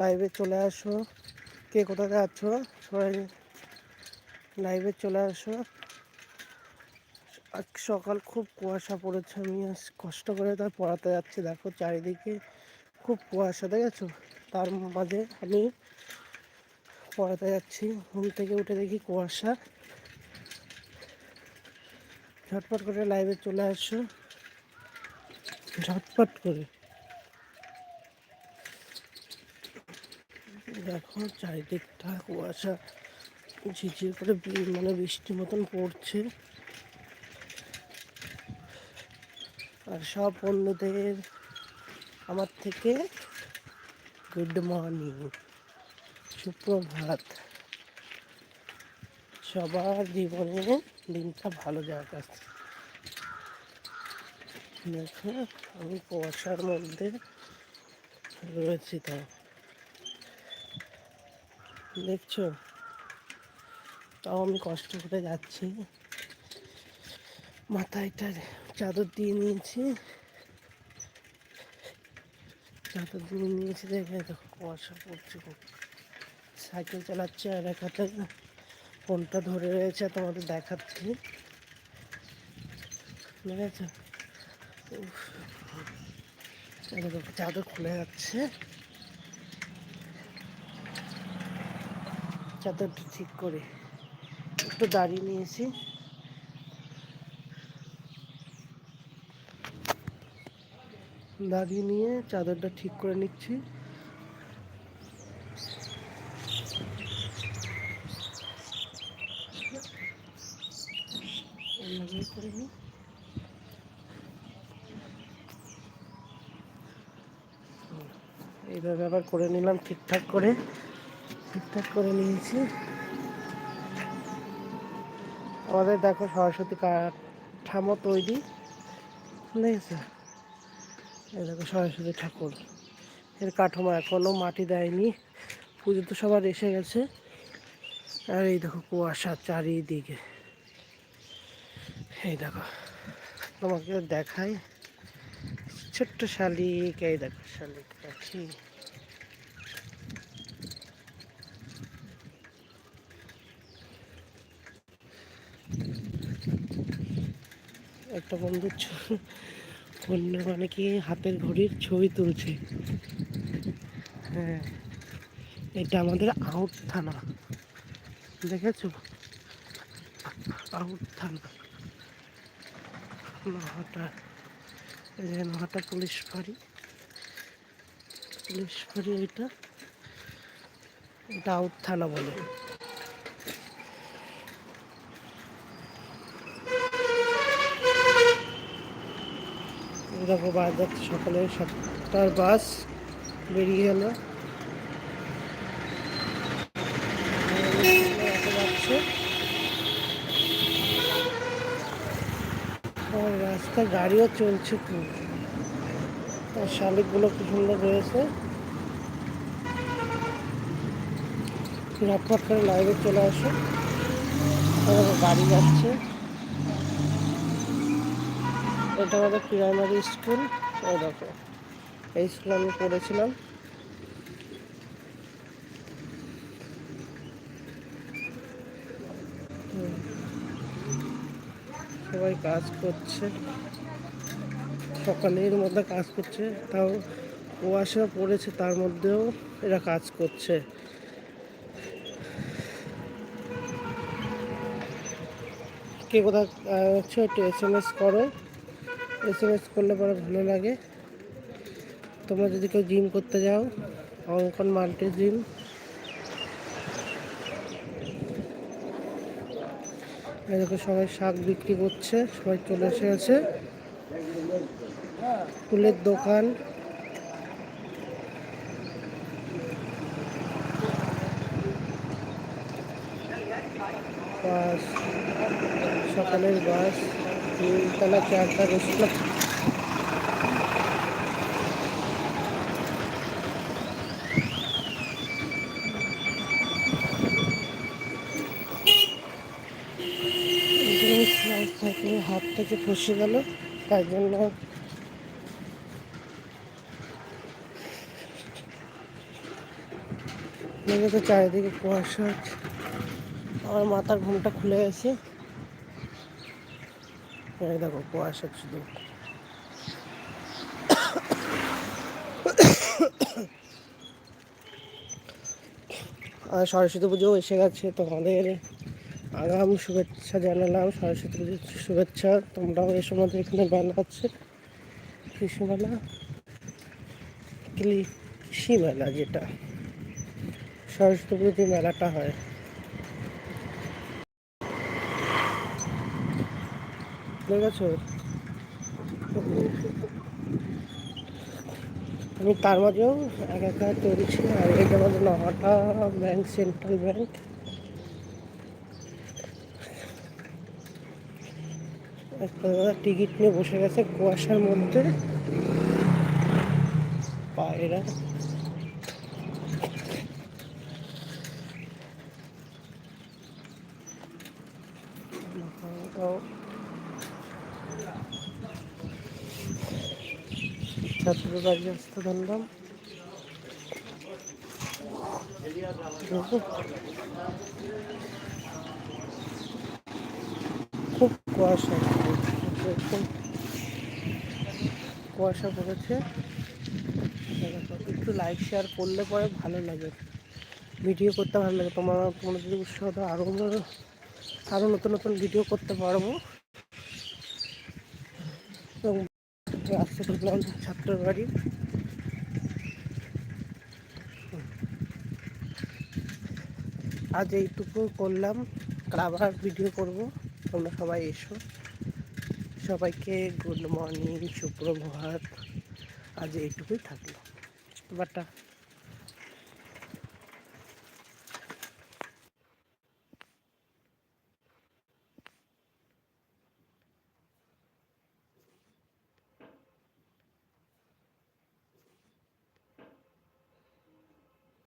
লাইভে চলে আসো। কে কোথাতে আছো? সবাই লাইভে চলে আসো। সকাল খুব কুয়াশা পড়েছে, আমি আজ কষ্ট করে তার পড়াতে যাচ্ছি। দেখো চারিদিকে খুব কুয়াশা, দেখেছ? তার মাঝে আমি পড়াতে যাচ্ছি। ঘুম থেকে উঠে দেখি কুয়াশা। ঝটপট করে লাইভে চলে আসো। ঝটপট করে। দেখো চারিদিকটা কুয়াশা ঝিঝির করে মানে বৃষ্টি মতন পড়ছে। আর সব বন্ধুদের, আমার থেকে গুড মর্নিং সুপ্রভাত। সবার জীবনে দিনটা ভালো যাক আছে দেখো, আমি কুয়াশার মধ্যে রয়েছি তাই দেখছ? তাও আমি কষ্ট করে যাচ্ছি। মাথায়টা চাদর দিয়ে নিয়েছি। চাদর দিয়ে নিয়েছি দেখে দেখো কুয়াশা পড়ছে সাইকেল চালাচ্ছে আর এক হাতে ফোনটা ধরে রয়েছে তোমাদের দেখাচ্ছি। বুঝেছ দেখো চাদর খুলে যাচ্ছে। চাদরটা ঠিক করে একটু দাঁড়িয়ে নিয়েছি। দাঁড়িয়ে নিয়ে চাদরটা ঠিক করে নিচ্ছি। করে নিই। এইভাবে আবার করে নিলাম ঠিকঠাক করে। ঠিকঠাক করে নিয়েছি। আমাদের দেখো সরস্বতী কাঠামো তৈরি। দেখেছ এই দেখো সরস্বতী ঠাকুর। এর কাঠামো এখনও মাটি দেয়নি। পুজো তো সবার এসে গেছে। আর এই দেখো কুয়াশা চারিদিকে। এই দেখো, তোমাকে দেখাই। ছোট্ট শালিক, এই দেখো শালিক পাখি একটা বন্ধু অন্য মানে কি হাতের ঘড়ির ছবি তুলছে। হ্যাঁ এটা আমাদের আউট থানা। দেখেছ? আউট থানা। নহাটা নহাটা পুলিশ ফাঁড়ি। পুলিশ ফাঁড়ি এটা এটা আউট থানা বলে। দেখো বাস যাচ্ছে সকালে সাতটার বাস বেরিয়ে গেল। রাস্তা গাড়িও চলছে খুব শালিকগুলো খুব সুন্দর রয়েছে। ঝটপট করে লাইভে চলে আসো। গাড়ি যাচ্ছে এটা আমাদের প্রাইমারি স্কুল এই দেখো, এই স্কুলে আমি পড়েছিলাম। সবাই কাজ করছে, সকালের মধ্যে কাজ করছে, তাও কুয়াশা পড়েছে, তার মধ্যেও এরা কাজ করছে। কে কোথাও হচ্ছে একটু এস এম এস করো। এস এম এস করলে পরে ভালো লাগে। তোমরা যদি কেউ জিম করতে যাও, অঙ্কন মাল্টি জিম দেখো সবাই শাক বিক্রি করছে, সবাই চলে এসে গেছে। ফুলের দোকান। বাস, সকালের বাস। তিনতলা চারটা বসলাম থেকে হাত থেকে ফসে গেল তার জন্য দেখে চারিদিকে কুয়াশা আমার মাথার ঘুমটা খুলে গেছে। এই দেখো, কুয়াশা শুধু। আর সরস্বতী পুজো এসে গেছে, তোমাদের আগাম শুভেচ্ছা জানালাম, সরস্বতী পুজোর শুভেচ্ছা। তোমরাও এই সময় এখানে আছে কৃষি মেলা কৃষি মেলা যেটা। সরস্বতী পুজোতে মেলাটা হয়। দেখেছ আমি তার মাঝেও এক একা চলছি আর এটা আমাদের নহাটা ব্যাংক, সেন্ট্রাল ব্যাংক। একটা দাদা টিকিট নিয়ে বসে গেছে কুয়াশার মধ্যে। পায়রা। বাড়ি আসতে ধরলাম। খুব কুয়াশা। কুয়াশা পড়েছে। একটু লাইক শেয়ার করলে পরে ভালো লাগে। ভিডিও করতে ভালো লাগে। তোমার তোমরা যদি উৎসাহ দাও আরও আরও নতুন নতুন ভিডিও করতে পারব। এবং রাস্তা ঢুকলাম ছাত্রের বাড়ি। আজ এইটুকু করলাম আবার ভিডিও করব। তোমরা সবাই এসো। সবাইকে গুড মর্নিং সুপ্রভাত। আজ এইটুকুই থাকল। বাটা